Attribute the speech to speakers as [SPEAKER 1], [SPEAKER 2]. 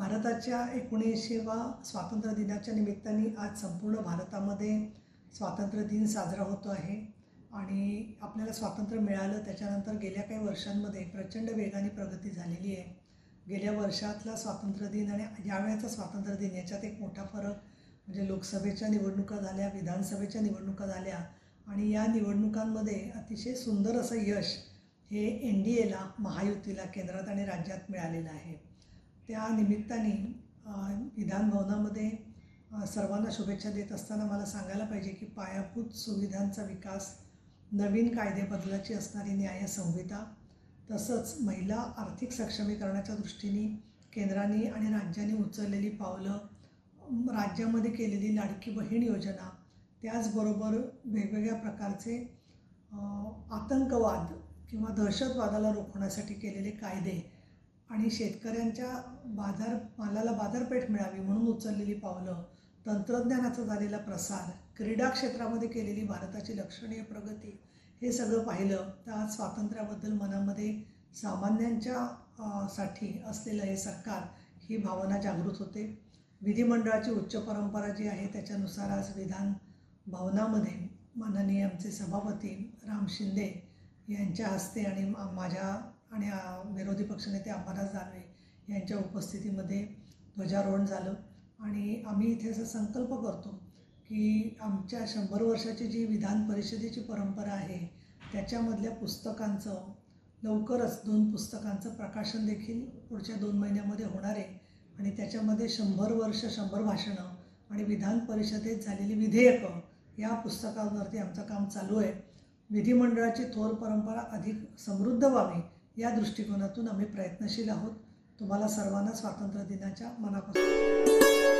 [SPEAKER 1] भारताच्या एकोणीसशेवा स्वातंत्र्य दिनाच्या निमित्ताने आज संपूर्ण भारतामध्ये स्वातंत्र्य दिन साजरा होतो आहे. आणि आपल्याला स्वातंत्र्य मिळालं त्याच्यानंतर गेल्या काही वर्षांमध्ये प्रचंड वेगाने प्रगती झालेली आहे. गेल्या वर्षातला स्वातंत्र्य दिन आणि यावेळेचा स्वातंत्र्य दिन याच्यात एक मोठा फरक म्हणजे लोकसभेच्या निवडणुका झाल्या विधानसभेच्या निवडणुका झाल्या आणि या निवडणुकांमध्ये अतिशय सुंदर असं यश हे एन डी एला महायुतीला केंद्रात आणि राज्यात मिळालेलं आहे. त्या निमित्ताने विधानभवनामध्ये सर्वांना शुभेच्छा देत असताना मला सांगायला पाहिजे की पायाभूत सुविधांचा विकास नवीन कायदे बदलाची असणारी न्याय संहिता तसंच महिला आर्थिक सक्षमीकरणाच्या दृष्टीने केंद्राने आणि राज्याने उचललेली पावलं राज्यामध्ये केलेली लाडकी बहीण योजना त्याचबरोबर वेगवेगळ्या प्रकारचे आतंकवाद किंवा दहशतवादाला रोखण्यासाठी केलेले कायदे आणि शेतकऱ्यांच्या बाजार मालाला बाजारपेठ मिळावी म्हणून उचललेली पावलं तंत्रज्ञानाचा झालेला प्रसार क्रीडा क्षेत्रामध्ये केलेली भारताची लक्षणीय प्रगती हे सगळं पाहिलं तर आज स्वातंत्र्याबद्दल मनामध्ये सामान्यांच्या साठी असलेलं हे सरकार ही भावना जागृत होते. विधिमंडळाची उच्च परंपरा जी आहे त्याच्यानुसार आज विधान भवनामध्ये माननीय आमचे सभापती राम शिंदे यांच्या हस्ते आणि मा- माझ्या आणि विरोधी पक्षनेते अंबादास दानवे यांच्या उपस्थितीमध्ये ध्वजारोहण झालं. आणि आम्ही इथे असा संकल्प करतो की आमच्या शंभर वर्षाची जी विधान परिषदेची परंपरा आहे त्याच्यामधल्या पुस्तकांचं लवकरच दोन पुस्तकांचं प्रकाशन देखील पुढच्या दोन महिन्यामध्ये होणार आहे. आणि त्याच्यामध्ये शंभर वर्ष शंभर भाषणं आणि विधान परिषदेत झालेली विधेयकं या पुस्तकांवरती आमचं काम चालू आहे. विधिमंडळाची थोर परंपरा अधिक समृद्ध व्हावी या दृष्टिकोनातून आम्ही प्रयत्नशील आहोत. तुम्हाला सर्वांना स्वातंत्र्य दिनाच्या मनापासून.